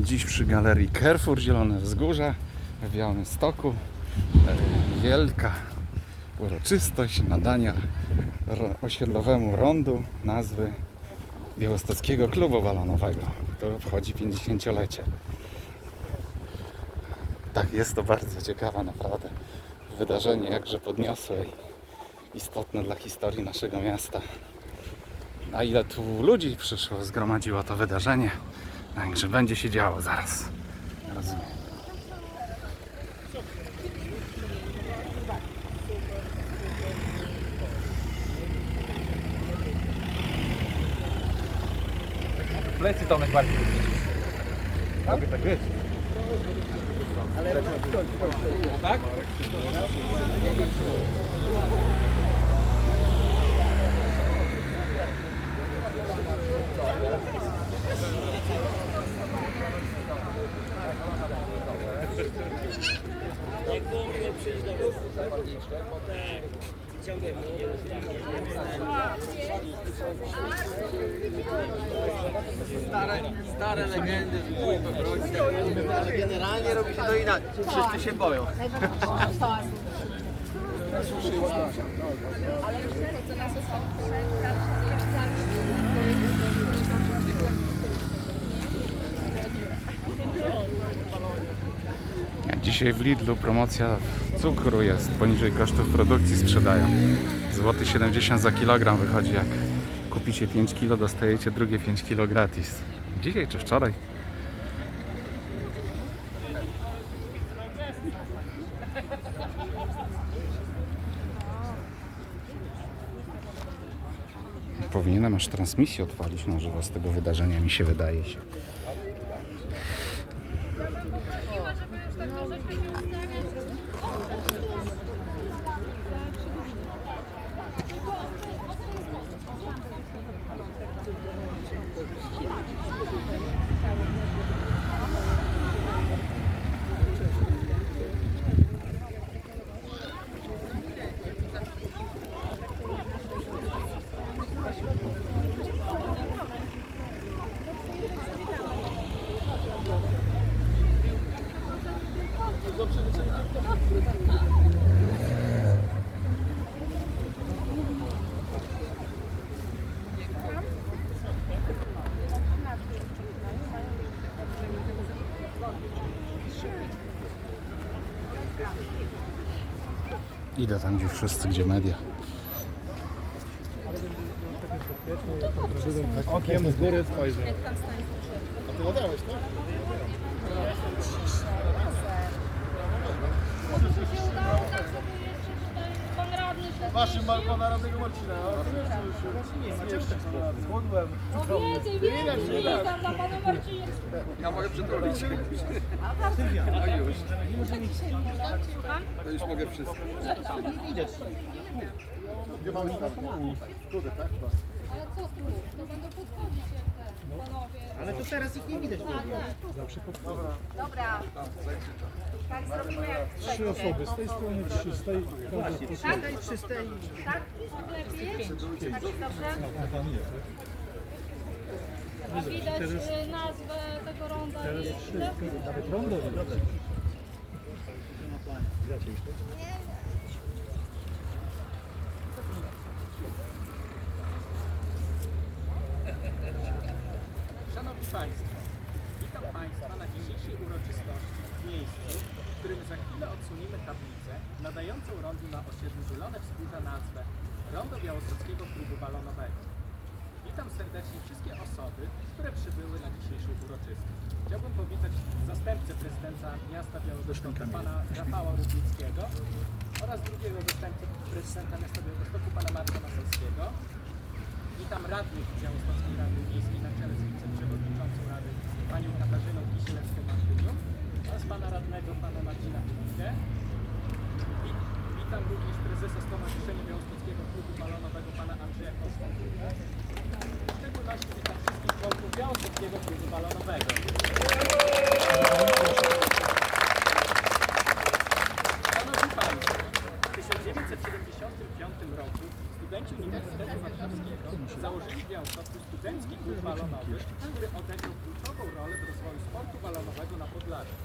Dziś przy galerii Carrefour Zielone Wzgórza w Białymstoku e, wielka uroczystość nadania osiedlowemu rondu nazwy Białostockiego Klubu Balonowego, który obchodzi 50-lecie. Tak, jest to bardzo ciekawe naprawdę wydarzenie, jakże podniosłe i istotne dla historii naszego miasta. A ile tu ludzi przyszło, zgromadziło to wydarzenie. Także będzie się działo zaraz. Rozumiem. Plecy Tomek bardziej lubi. Mogę tak być. Tak? Stare, stare legendy z Bójmy ale generalnie robi się to inaczej. Wszyscy się boją. Dzisiaj w Lidlu promocja cukru jest, poniżej kosztów produkcji sprzedają. Złoty 70 za kilogram wychodzi jak kupicie 5 kilo, dostajecie drugie 5 kilo gratis. Dzisiaj czy wczoraj? Powinienem aż transmisję odpalić na żywo z tego wydarzenia, mi się wydaje się. Idę tam, gdzie wszyscy, gdzie media. Okiem z góry spojrzę. A ty ładałeś, tak? Waszym balkona radnego Marcina. Ciężko. Schudłem. Więcej, więcej, tam dla pana Marcina. Ja mogę przytulić. No już. To już mogę wszystko. Gdzie mamy tam? Tak? Ale co tu? To będą podchodzić jak te panowie. Ale to teraz ich nie widać. Dobra. Tak zrobimy jak Trzy osoby, z tej strony trzy, z tej Tak? Trzy z tej. Tak? Lepiej? Tak jest dobrze? A widać y, nazwę tego ronda i nawet rondo widać. Szanowni Państwo, witam Państwa na dzisiejszej uroczystości miejscu, w którym za chwilę odsuniemy tablicę nadającą rondu na osiedlu Zielone Wzgórza nazwę Rondo Białostockiego Klubu Balonowego. Witam serdecznie wszystkie osoby, które przybyły na dzisiejszą uroczystość. Chciałbym powitać zastępcę prezydenta miasta Białegostoku, pana Rafała Rudnickiego oraz drugiego zastępcę prezydenta miasta Białegostoku, pana Marka Maselskiego. Witam radnych Białostockiej Rady Miejskiej na czele z wiceprzewodniczącą Rady panią Katarzyną Kisielewską-Martyniuk oraz pana radnego pana Marcina. Wi- Witam również prezesa Stowarzyszenia Białostockiego Klubu Balonowego pana Andrzeja Konstantyna. W szczególności witam wszystkich członków Białostockiego Klubu Balonowego. Szanowni Państwo, w 1975 roku studenci Uniwersytetu Warszawskiego założyli w Białymstoku studencki klub balonowy, który odegrał kluczową rolę w rozwoju sportu balonowego gospodarki.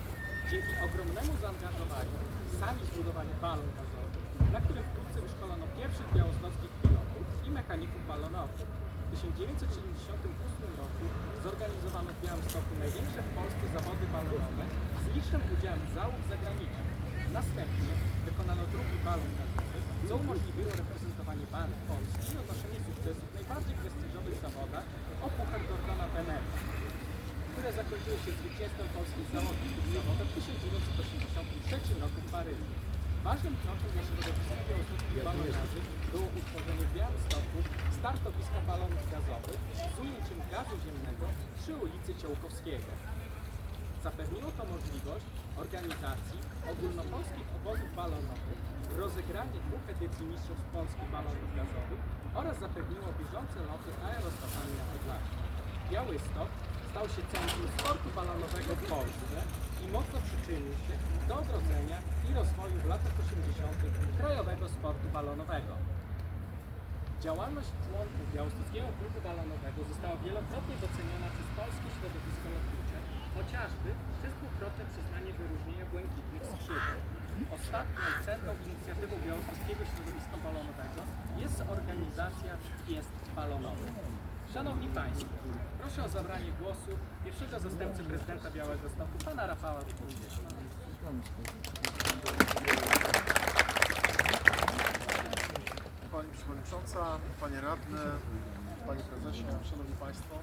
Dzięki ogromnemu zaangażowaniu sami zbudowali balon gazowy, na którym wkrótce wyszkolono pierwszych białostockich pilotów i mechaników balonowych. W 1978 roku zorganizowano w Białymstoku największe w Polsce zawody balonowe z licznym udziałem załóg zagranicznych. Następnie wykonano drugi balon gazowy, co umożliwiło reprezentowanie barw Polski i odnoszenie sukcesu w najbardziej prestiżowych zawodach o Puchar Gordona Bennetta które zakończyły się zwycięstwem polskich zawodników zawodowych w 1983 roku w Paryżu. Ważnym krokiem dla środowiska białostockich balonarzy było utworzenie w Białymstoku startowiska balonów gazowych z ujęciem gazu ziemnego przy ulicy Ciołkowskiego. Zapewniło to możliwość organizacji ogólnopolskich obozów balonowych, rozegranie dwóch edycji Mistrzostw Polski balonów gazowych oraz zapewniło bieżące loty aerostatami na Podlasiu. Białystok stał się centrum sportu balonowego w Polsce i mocno przyczynił się do odrodzenia i rozwoju w latach 80. krajowego sportu balonowego. Działalność członków Białostockiego Klubu Balonowego została wielokrotnie doceniona przez polskie środowisko lotnicze, chociażby dwukrotne przyznanie wyróżnienia błękitnych skrzydeł. Ostatnią cenną inicjatywą Białostockiego Środowiska Balonowego jest organizacja Fiest Balonowych. Szanowni Państwo, proszę o zabranie głosu pierwszego zastępcy prezydenta Białego Stoku, pana Rafała Witulskiego. Pani Przewodnicząca, Panie Radny, Panie Prezesie, Szanowni Państwo.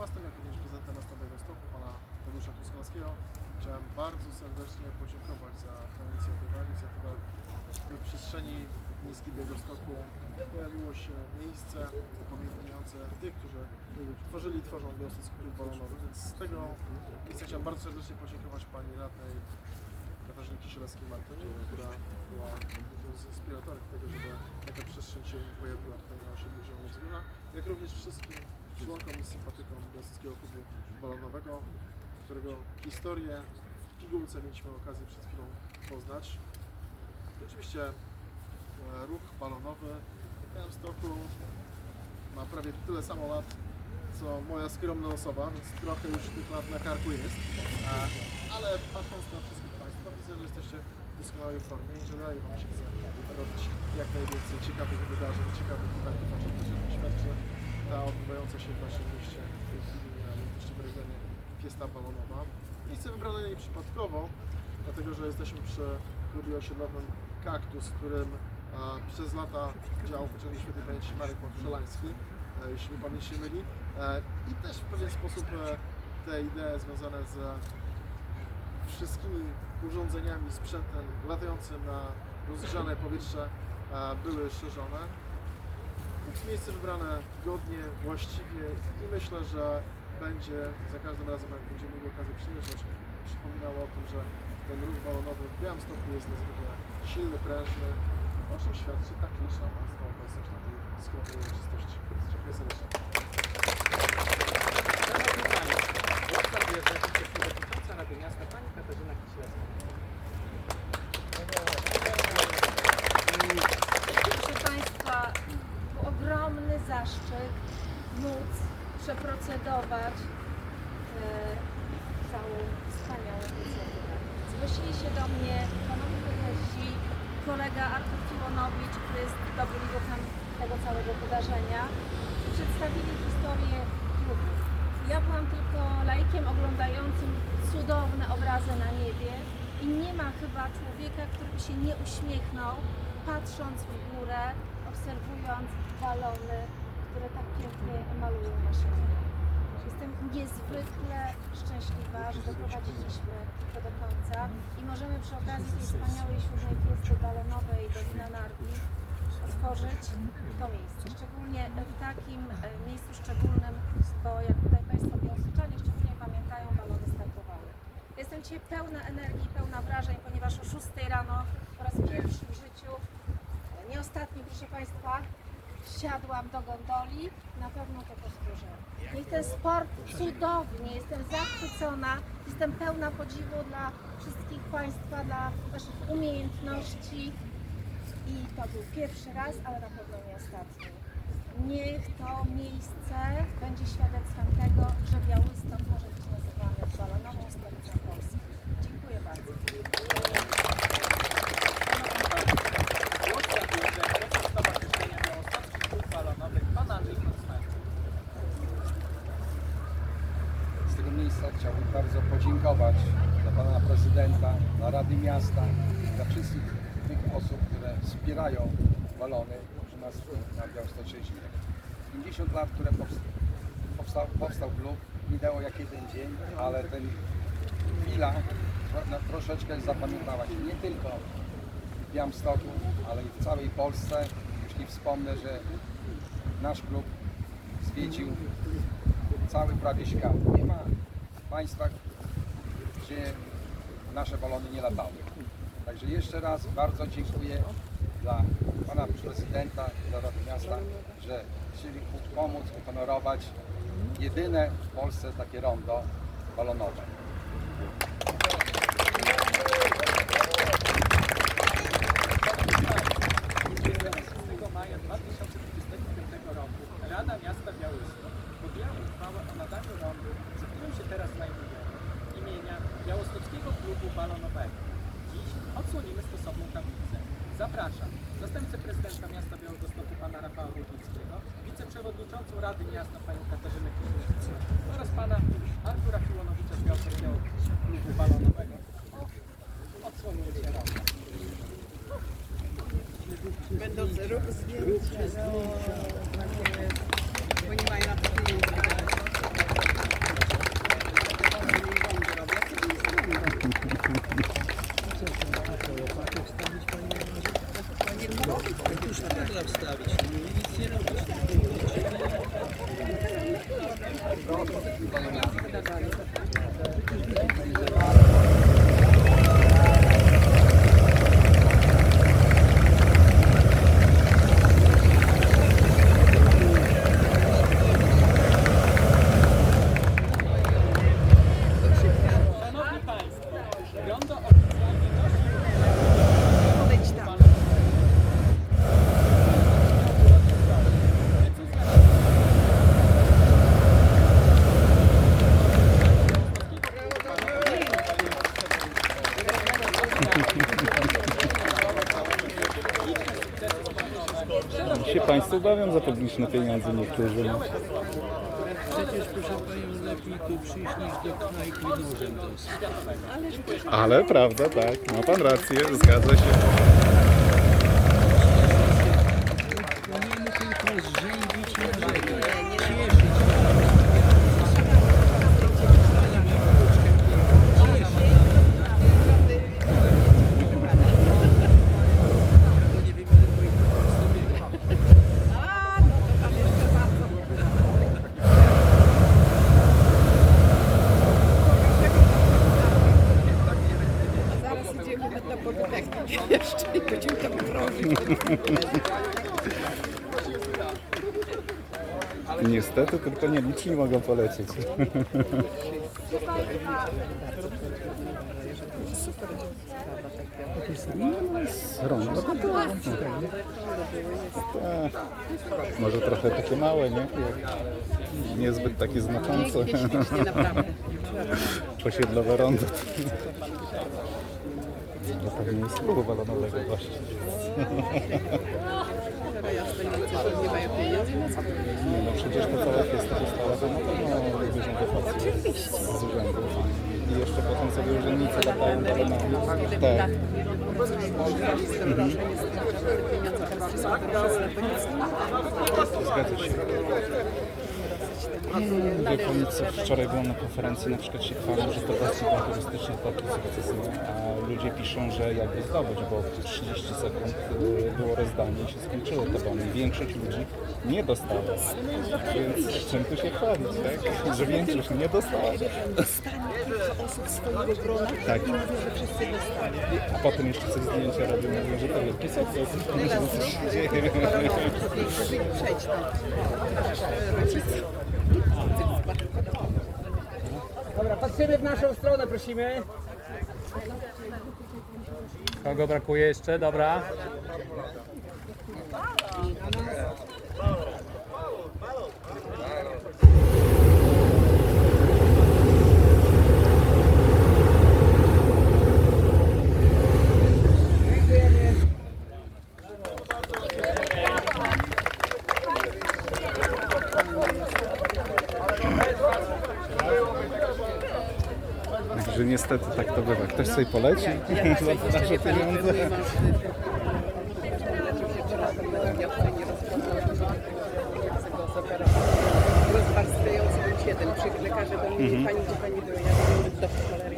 Własnym, jak również prezydenta miasta Białegostoku, Pana Tadeusza Tuskolskiego, chciałem bardzo serdecznie podziękować za tę inicjatywę. Inicjatywę w przestrzeni miejskiej Białegostoku pojawiło się miejsce upamiętniające tych, którzy tworzyli i tworzą Białostocki Klub Balonowy, więc z tego miejsca chciałem bardzo serdecznie podziękować Pani Radnej Katarzyny Kisielewskiej-Martynie, która była inspiratorów tego, żeby taka przestrzeń się pojawiła tutaj na osiedlu Zbiora, jak również wszystkim członkom i sympatykom Białostockiego Klubu Balonowego, którego historię w pigułce mieliśmy okazję przed chwilą poznać. Oczywiście e, ruch balonowy w Białymstoku ma prawie tyle samo lat, co moja skromna osoba, więc trochę już tych lat na karku jest. A, ale patrząc na wszystkich Państwa, widzę, że jesteście w doskonałej formie i że dalej Wam się robić jak najwięcej ciekawych wydarzeń, ciekawych eventów, o czym świadczy ta odbywająca się w naszym mieście w tej chwili na regionie Fiesta Balonowa. Miejsce wybrane nieprzypadkowo, dlatego że jesteśmy przy klubie osiedlowym Kaktus, w którym a, przez lata działał pociągnik świętej pamięci Marek Szalański, e, jeśli mi pamięć nie myli. E, I też w pewien sposób e, te idee związane z wszystkimi urządzeniami, sprzętem latającym na rozgrzane powietrze e, były szerzone. Miejsce wybrane godnie, właściwie i myślę, że będzie za każdym razem, jak będziemy mieli okazję przyjeżdżać, przypominało o tym, że ten ruch balonowy w Białymstoku jest niezwykle silny, prężny, o czym świadczy tak liczna Państwa obecność na tej skromnej uroczystości. Dziękuję serdecznie. Szanowni Państwo, głos zabierze wiceprzewodnicząca Rady Miasta pani Katarzyna Kisielewska. Proszę Państwa, to ogromny zaszczyt móc przeprocedować e, całą wspaniałą inicjatywę. Zgłosili się do mnie panowie preześci, kolega Artur Fiłonowicz, który jest dobrym duchem tego całego wydarzenia. Przedstawili historię klubu. Ja byłam tylko lajkiem oglądającym cudowne obrazy na niebie i nie ma chyba człowieka, który by się nie uśmiechnął, patrząc w górę, obserwując balony, które tak pięknie malują niebo. Jestem niezwykle szczęśliwa, że doprowadziliśmy to do końca i możemy przy okazji tej wspaniałej siódmej fiesty balonowej Dolina Narwi otworzyć to miejsce. Szczególnie w takim e, miejscu szczególnym, bo jak tutaj Państwo białostyczanie szczególnie pamiętają, balony startowały. Jestem dzisiaj pełna energii, pełna wrażeń, ponieważ o 6 rano po raz pierwszy w życiu, e, nie ostatni proszę Państwa, wsiadłam do gondoli, na pewno to powtórzę. Jest ten sport cudownie, jestem zachwycona, jestem pełna podziwu dla wszystkich Państwa, dla Waszych umiejętności. I to był pierwszy raz, ale na pewno nie ostatni. Niech to miejsce będzie świadectwem tego, że Białystok może być nazywany balonową stolicą Polski. Dziękuję bardzo. Podziękować dla Pana Prezydenta, dla Rady Miasta, dla wszystkich tych osób, które wspierają balony u nas na Białostoczeźnie. 50 lat, które powst- powstał, powstał klub, minęło jak jeden dzień, ale ten chwila troszeczkę zapamiętała się nie tylko w Białymstoku, ale i w całej Polsce. Jeśli wspomnę, że nasz klub zwiedził cały prawie świat. Nie ma państwa, gdzie nasze balony nie latały. Także jeszcze raz bardzo dziękuję dla pana prezydenta i dla Rady Miasta, że chcieli pomóc, uhonorować jedyne w Polsce takie rondo balonowe. 26 maja 2025 roku Rada Miasta Białystok podjęła uchwałę o nadaniu rondu, przy którym się teraz znajdujemy, imienia Białostockiego Klubu Balonowego. Dziś odsłonimy stosowną tablicę. Zapraszam zastępcę prezydenta miasta Białegostoku pana Rafała Wójcickiego, wiceprzewodniczącą Rady Miasta panią Katarzynę Kierownicę oraz pana Artura Fiłonowicza z Białostockiego Klubu Balonowego. Odsłonimy się rondo. Będą rób zdjęcia, no, takie, bo nie mają na to pieniędzy. Szanowni Państwo, rondo oficjalnie nosi Podejdź tam. Się Państwo bawią za publiczne pieniądze niektórzy. no. Przecież proszę Panią lepiej tu przyjść niż do knajpy nożem. Ale prawda, tak. Ma Pan rację, zgadza się. Jeszcze i będziemy tam krążyć. Niestety tylko nieliczni mogą polecieć. To tak. Tak. Może trochę takie małe, nie? Niezbyt takie znaczące. Osiedlowe rondo. To pewnie jest klubu balonowego właśnie. Nie no przecież to cała fiesta dostała to na dużą dotację z urzędu. I jeszcze potem sobie urzędnicy latają balonami. Tak. Zgadza się. Wie Pani co, wczoraj byłam na konferencji, na przykład się chwalą, że to dla turystycznych taki sukcesywny, a ludzie piszą, że jakby zdobyć, bo w 30 sekund y, było rozdanie i się skończyło to bony. Większość ludzi nie dostała. Więc czym tu się chwalić, tak? Że większość nie dostała. Dostanie kilka osób swojego grona Tak. i mówię, że wszyscy dostali. A potem jeszcze coś zdjęcia robią, mówią, że to wielki sukces. Przejdź tam. Patrzymy w naszą stronę, prosimy. Kogo brakuje jeszcze? Dobra. Także niestety tak to bywa. Ktoś sobie poleci za nasze pieniądze. nie go Mhm. pani pani? Ja do cholery.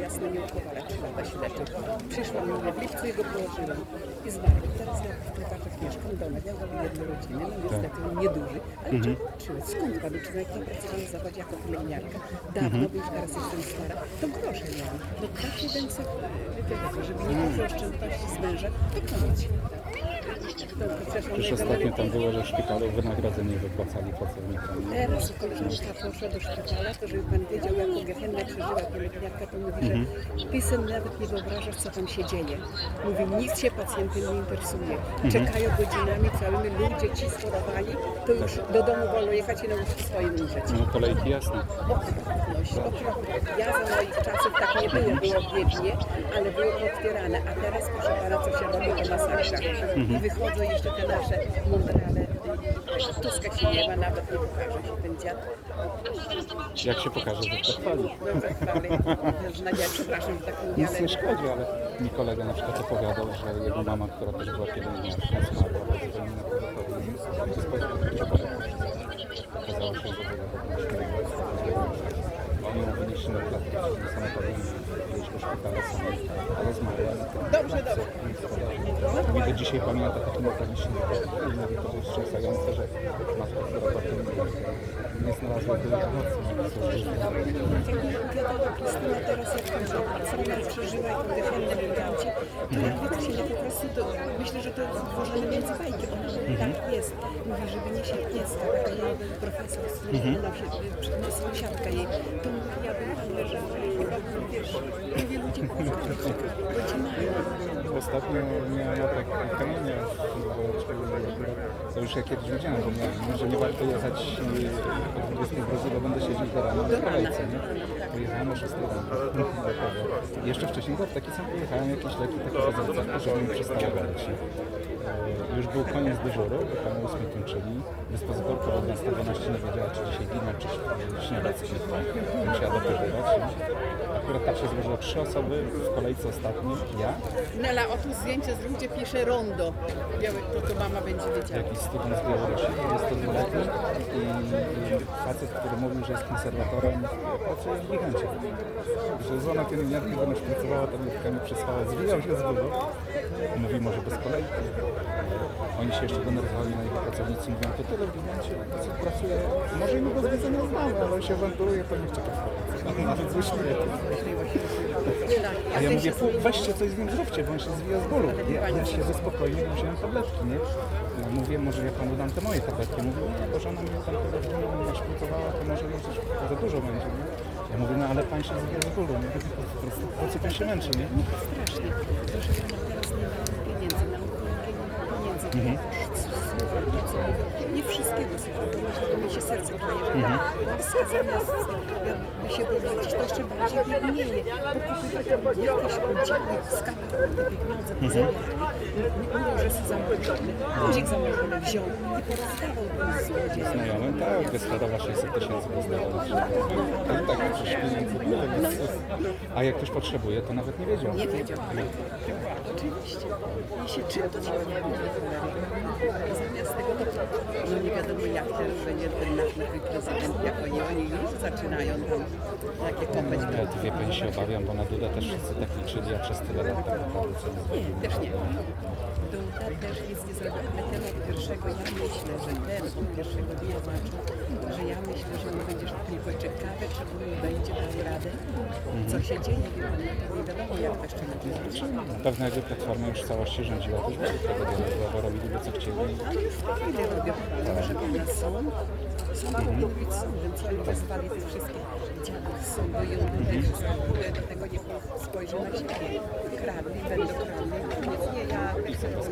Przyszłam, mówię, w lipcu jego położyłam i zmarł. Teraz ja w Klepaczach mieszkam, domek, jednorodzinny, no niestety Tak. nieduży, ale Mhm. czy, skąd panu, czy jak ja pracowałam w zawodzie jako pielęgniarka, Mhm. dawno, bo już teraz jestem stara, to grosze miałam. No tak jeden cech, wiecie, żeby nie było oszczędności z męża, to koniec mojego ostatnio tam było, że w szpitalu wynagrodzenie wypłacali pracownikom. Teraz koleżanka poszła do szpitala, to żeby pan wiedział, jaką gehennę przeżyła pielęgniarka, to mówi, że ty syn nawet nie wyobrażasz, co tam się dzieje. Mówi, nikt się pacjentem nie interesuje. Czekają godzinami całymi, ludzie ci schorowani, to już do domu wolno jechać i nauczyć swoim umrzeć. No kolejki jasne. Okropność, okropność. Ja za moich czasów tak nie było, było biednie, ale było otwierane. A teraz proszę pana, co się robi, to masakra. I wychodzą jeszcze te nasze mądrale. Tuska się nie ma, nawet nie pokaże się ten dziad. Jak się pokaże, to pochwali. Nadia, przepraszam, że tak mówię, Nic nie szkodzi, ale mi kolega na przykład opowiadał, że jego mama, która też była pielęgniarką, zmarła na. Okazało się, że Oni mówili, że na klatce na sanatorium gdzieś do szpitala sami, ale zmarła. Dobrze, dobrze. Dzisiaj pamięta taki metaliczny i mówi, to jest wstrząsające, że matka, która nie znalazła. Wiadomo, Krystyna teraz jak sama przeżywa i tą defendę w Gancie, to jak się po prostu, to myślę, że to jest włożone między bajki. Ona mówi, tak jest. Mówi, żeby nie się nie stała. A jej profesor, z którym się, sąsiadka jej, to mówi, ja bym tam leżała i chyba bym, wiesz, mówię, ludzie rodzinają. Ostatnio miałem atak kamienia, to już ja kiedyś wiedziałem, że, miałem, że nie warto jechać o 20 w bo będę siedzieć do rana w kolejce, nie? Pojechałem o 6 rano. Jeszcze wcześniej do apteki sam pojechałem jakieś leki takie bezalcowe, żeby mi przestało nie? E, Już był koniec dyżuru, bo tam 8 kończyli. Dyspozytorka od nas 12 nie wiedziała, czy dzisiaj wina, czy śniadacki. Musiała dopytywać. Akurat tak się złożyło trzy osoby w kolejce ostatniej, ja, Nela, oto zdjęcie zróbcie, pisze rondo. Białe, to to mama będzie wiedziała. jakiś student z Białorusi, jest to dwuletni i, i facet, który mówił, że jest konserwatorem, pracuje w gigancie. Że żona pielęgniarki go szpricowała tabletkami, przesłała, zwijał się z bólu. Mówi, może bez kolejki. Oni się jeszcze denerwowali na jego pracownicy, mówią, to tyle w gigancie, co pracuje, może i my go z wiedzenia znamy, ale on się awanturuje, to czeka w kolejce. Nawet złośliwie. Nela, A ja mówię, się "Fu, weźcie coś z nim zróbcie, bo on się zwija z bólu. Ja, ja co- siedzę spokojnie, wziąłem tabletki, nie? No, mówię, może ja panu dam te moje tabletki. Mówi, nie, bo żona mi tam tabletki naszprycowała, to może już za dużo będzie, nie? Ja mówię, no ale pan się zwija z bólu, nie? Po prostu, po co pan się męczy, nie? strasznie. Proszę pana, teraz nie mamy pieniędzy na onkologii, nie ma pieniędzy. Mhm. Słucham to, co mówię. Nie wszystkiego słucham, bo mi się serce kraje, że Mhm. wskazania z, ja by się było gdzieś to jeszcze bardziej biednieje. Jakieś udziały, skapy te pieniądze Mhm. pozabierali. Mówią, że są zamożone. Ludzik zamożony wziął i porozdawał tym złodziejom. Znajomym, tak, wyskladowa 600 tysięcy. Ale tak, przecież pieniędzy tyle, więc... A jak ktoś potrzebuje, to nawet nie wiedział. Nie wiedział. Oczywiście. Jeśli czym to trzeba nie będzie Zamiast tego to, że nie wiadomo jak też będzie ten nasz nowy prezydent, jak oni, oni już zaczynają tam takie kopać. Ja dwie pięć się obawiam, bo na Dudę też wszyscy tak liczyli, a przez tyle lat tak naprawdę co nie też nie. Duda też nic nie zrobił, ale ten od pierwszego, ja myślę, że ten od pierwszego dnia zobaczył, że ja myślę, że on będzie tylko ciekawe, czy on będzie dał radę, co się dzieje, wie pan, to nie wiadomo jak to jeszcze będzie. Na pewno jakby Platforma już w całości rządziła, to by tego dialogu, bo robiliby co chcieli. Ale już tej chwili robią, że są, są być sądem, co oni wezwali tych wszystkich dziadów z sądu i on tutaj wszystko w ogóle do tego nie spojrzy na siebie. Kradli, będą kradli, koniec, nie ja. Nie, to nie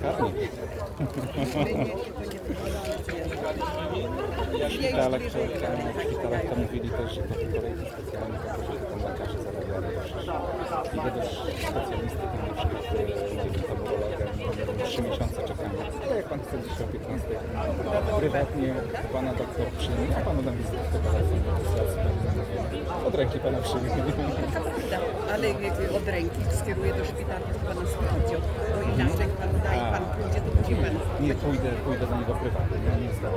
W szpitalach, to, mówili też, że to kolejki specjalne, idę do specjalisty, przykład, który będzie trzy miesiące czekamy. Ale jak pan chce dzisiaj o 15, prywatnie pana doktor przyjmie, a panu dam wizytę. Od ręki pana przyjmie. Ale od ręki skieruję do szpitala, to pana słuchajcie, bo inaczej jak pan da i pan pójdzie, to musi pan. Nie, pójdę, pójdę do niego prywatnie, ja nie znam.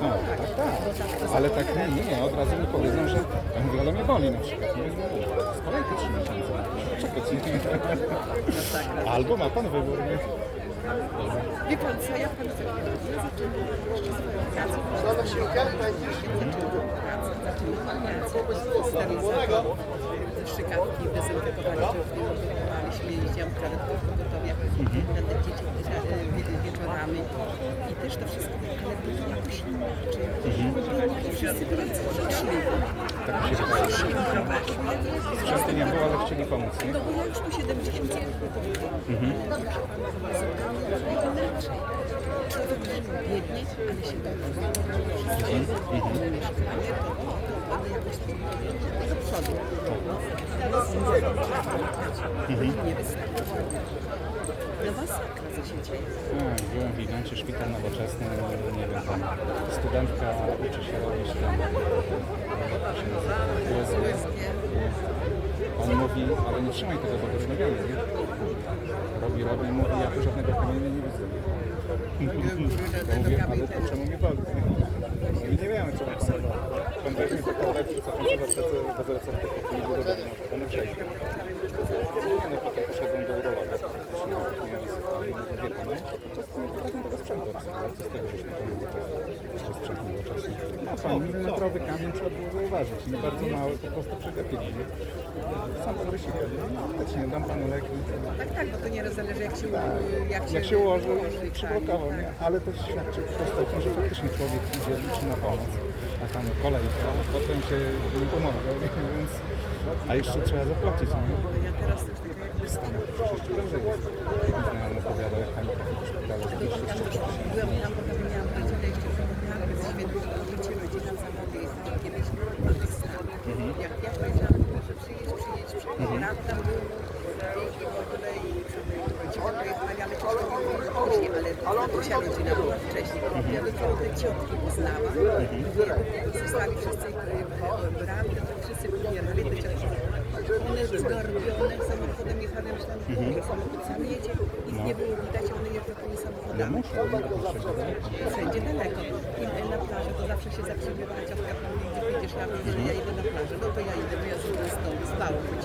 No, tak. tak, tak. Ale tak nie, nie, nie, od razu mi powiedzą, że ja mówię, ale mnie boli na przykład. No, z kolejki trzy miesiące. Czekać. Albo ma pan wybór, nie? Wie pan co, ja pan chcę. Ja zaczynam jeszcze swoją pracę. Zaczynam pracę. Sterylizator, strzykawki, dezynfekowaliśmy, dezynfekowaliśmy, jeździłam w pogotowie, będę dzieci wie- wieczorami i też to wszystko, ale byli jakoś inaczej. Wszyscy bardzo życzliwi. Tak mi się wydaje. Często nie było, ale chcieli pomóc, nie? No bo ja już po 70 lat mhm. ale pana, zupełnie inaczej. Biednie, ale się mhm. to, to, to jakoś do przodu. Nie wystarczy. No masakra, co się dzieje. A, byłem w Gigancie, szpital nowoczesny, nie wiem, tam studentka uczy się robić tam, jak to się nazywa, USG. On mówi, ale nie trzymaj tego do góry nogami, nie? Robi, robi, mówi, ja tu żadnego kamienia nie widzę. Ja mówię, ale to czemu mnie boli? No i nie wiemy, czemu są. Pan weźmie taką lepszą, co pan zobaczy, bez recepty, nie domu, to one przejdzie. No potem poszedłem do urologa, nie wysypali, No pan, milimetrowy kamień trzeba było zauważyć, nie bardzo mały, po prostu przegapili. Sam pan wysiłek, no faktycznie, dam panu leki, Tak, tak, bo to nieraz zależy jak się, jak się, jak się ułoży, tak, przyblokował, nie? Ale to świadczy o tym, że faktycznie człowiek idzie, liczy na pomoc, tam kolejka, a potem się nie pomaga, więc... A jeszcze trzeba zapłacić, nie? Ja teraz też taka jakby. Przecież jest. Znajomy opowiadał, jak pani że tam, bo tam miałam rodzinę jeszcze kochany, z świętym życie, rodzina zawody jechała kiedyś do tych Stanów. Jak ja powiedziałam, że przyjedź, przyjedź, przyjedź. Raz tam był i w ogóle i rodzina pojechali, ale też to było później, ale Kasia rodzina była wcześniej. Ja dopiero te ciotki poznałam. Zostali wszyscy to wszyscy umierali, te ciotki. One zgarbione samochodem jechane, myślałam, że samochód sam jedzie, ich nie było widać, one jeżdżą tymi No samochodami. przecież Wszędzie daleko. I na plaży to zawsze się zatrzymywała ciotka gdzie wyjdziesz, ja mówię, że ja idę na plażę. No to ja idę, bo ja sobie z domu, spało być.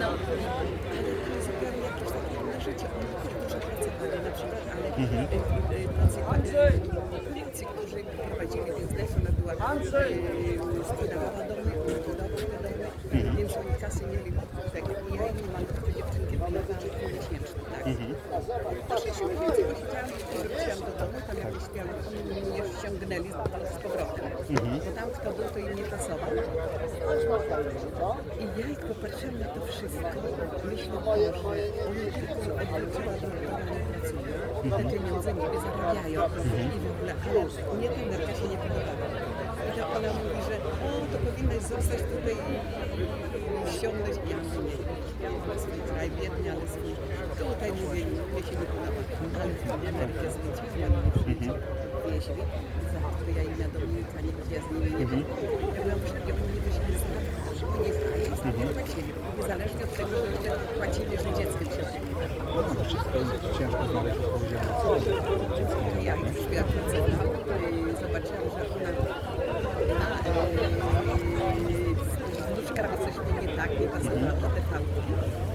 No, i- ale to jest zupełnie jakieś takie inne życie. Oni też dużo pracowali na przykład, ale y, y, Polacy, którzy prowadzili biznes, ona była, sprzedawała domy, budowała te domy, więc oni kasy mieli tak. I ja im mam te dziewczynki pilnowałam półmiesięcznie, tak. To się więcej posiedziałam, wróciłam do domu, tam jakieś oni mnie ściągnęli z, z powrotem. Bo tam kto był, to im nie pasował. I ja jak popatrzyłam na to wszystko, myślę, Boże, oni tylko odwróciła do tego te pieniądze niby zarabiają i w ogóle, ale mnie ta nerka się nie podobała. I to ona mówi, że o, to powinnaś zostać tutaj i, ściągnąć. Ja mówię, nie, ja swój kraj, biedny, ale swój. Tutaj mówię, mnie się nie podoba, ale w nie przyjdzie, wieźli, za to ja im na Dominikanie, gdzie ja z nimi nie byłam. Ja byłam by się nie zarabiali, żeby nie pchali, płacili. Niezależnie od tego, że płacili, że dzieckiem się no, wszystko jest ciężko znaleźć odpowiedzialne co dziecko nie Ja nie? już ja pracowałam i zobaczyłam, że ona na yy, wnuczka robi coś nie tak, nie pasowała do te fałki.